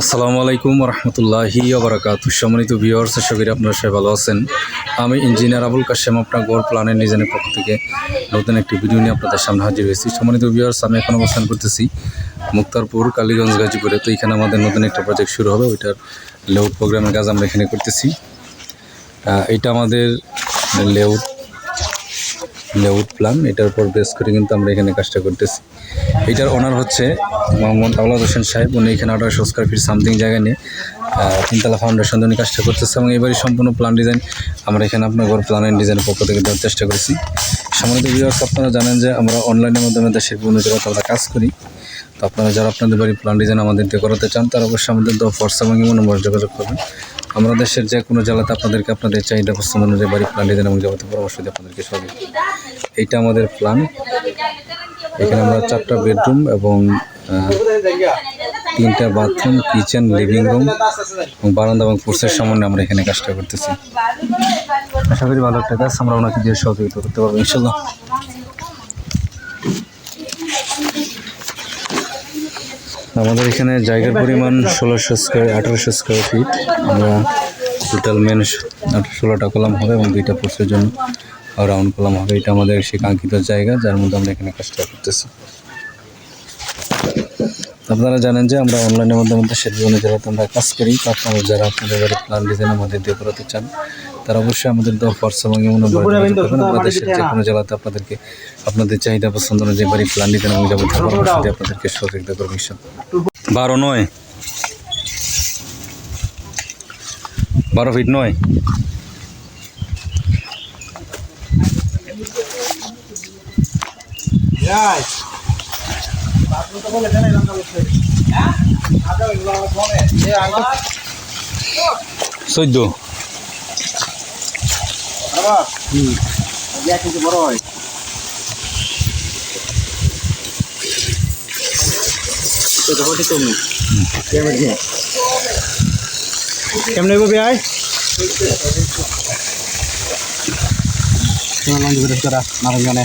আসসালামু আলাইকুম রহমতুল্লাহি আবরাকাত সম্মানিত আশা করি আপনারা সবাই ভালো আছেন। আমি ইঞ্জিনিয়ার আবুল কাশেম আপনার গড় প্ল্যানের নিজানের পক্ষ থেকে নতুন একটি ভিডিও নিয়ে আপনাদের সামনে হাজির হয়েছি। সম্মানিত ভিউয়ার্স, আমি এখন অবস্থান করতেছি মুক্তারপুর, কালীগঞ্জ, গাজীপুরে। তো এখানে আমাদের নতুন একটা প্রজেক্ট শুরু হবে, ওইটার লেআউট প্রোগ্রামের কাজ আমরা এখানে করতেছি। এটা আমাদের লেআউট লেআউট প্ল্যান এটার উপর বেস করে কিন্তু আমরা এখানে কাজটা করতেছি। এটার ওনার হচ্ছে মোহাম্মদ আওলাদ হোসেন সাহেব, উনি এখানে আঠারোশো স্কোয়ার ফিট সামথিং জায়গা নিয়ে তিনতলা ফাউন্ডেশন উনি কাজটা করতেছে এবং এবারই সম্পূর্ণ প্ল্যান ডিজাইন আমরা এখানে আপনার ঘর প্ল্যান অ্যান্ড ডিজাইনের পক্ষ থেকে দেওয়ার চেষ্টা করেছি। সম্মানিত ভিউয়ার্স আপনারা জানেন যে আমরা অনলাইনের মাধ্যমে দেশের বিভিন্ন জায়গাতে আমরা কাজ করি। তো আপনারা যারা আপনাদের বাড়ির প্ল্যান ডিজাইন আমাদের দিয়ে করাতে চান, তারা অবশ্যই আমাদের হোয়াটসঅ্যাপ এবং ইমো নম্বরে যোগাযোগ করবেন। আমরা দেশের যে কোনো জেলাতে আপনাদেরকে আপনাদের চাহিদা পছন্দ অনুযায়ী বাড়ির প্ল্যান ডিজাইন এবং যাবতীয় পরামর্শ দিয়ে আপনাদেরকে সবই এইটা আমাদের প্ল্যান। এখানে আমরা চারটা বেডরুম এবং তিনটা বাথরুম, কিচেন, লিভিং রুম এবং বারান্দা এবং পোর্সের সামনে আমরা এখানে কাজটা করতেছি। আশা করি ভালো একটা কাজ। আমরা ওনাকে দিয়ে সহযোগিতা করতে পারব, ইনশাল্লাহ। আমাদের এখানে জায়গার পরিমাণ ষোলোশো স্কোয়ার আঠারোশো স্কোয়ার ফিট আমরা টোটাল মেন ষোলোটা কলাম হবে এবং দুইটা পোস্টের জন্য রাউন্ড কলাম হবে। এটা আমাদের সেই কাঙ্ক্ষিত জায়গা, যার মধ্যে আমরা এখানে কাজটা করতেছি। আপনারা জানেন যে আমরা অনলাইনের মাধ্যমে দেশের বিভিন্ন জেলাতে আমরা কাজ করি, তো আপনারা যারা আপনাদের প্ল্যান ডিজাইন আমাদের দিয়ে করাতে চান তারা অবশ্যই আমাদের দেওয়া হোয়াটসঅ্যাপ এবং এমন নম্বরে করবেন আমরা দেশের যে কোনো জেলাতে আপনাদেরকে আপনাদের চাহিদা পছন্দ অনুযায়ী বাড়ির প্ল্যান ডিজাইন এবং যাবতীয় পরামর্শ দিয়ে আপনাদেরকে সহযোগিতা করব। বারো নয়। বারো ফিট নয়। চোদ্দ। বড় হয় কেমনে গো ভাই নারায়ণগণে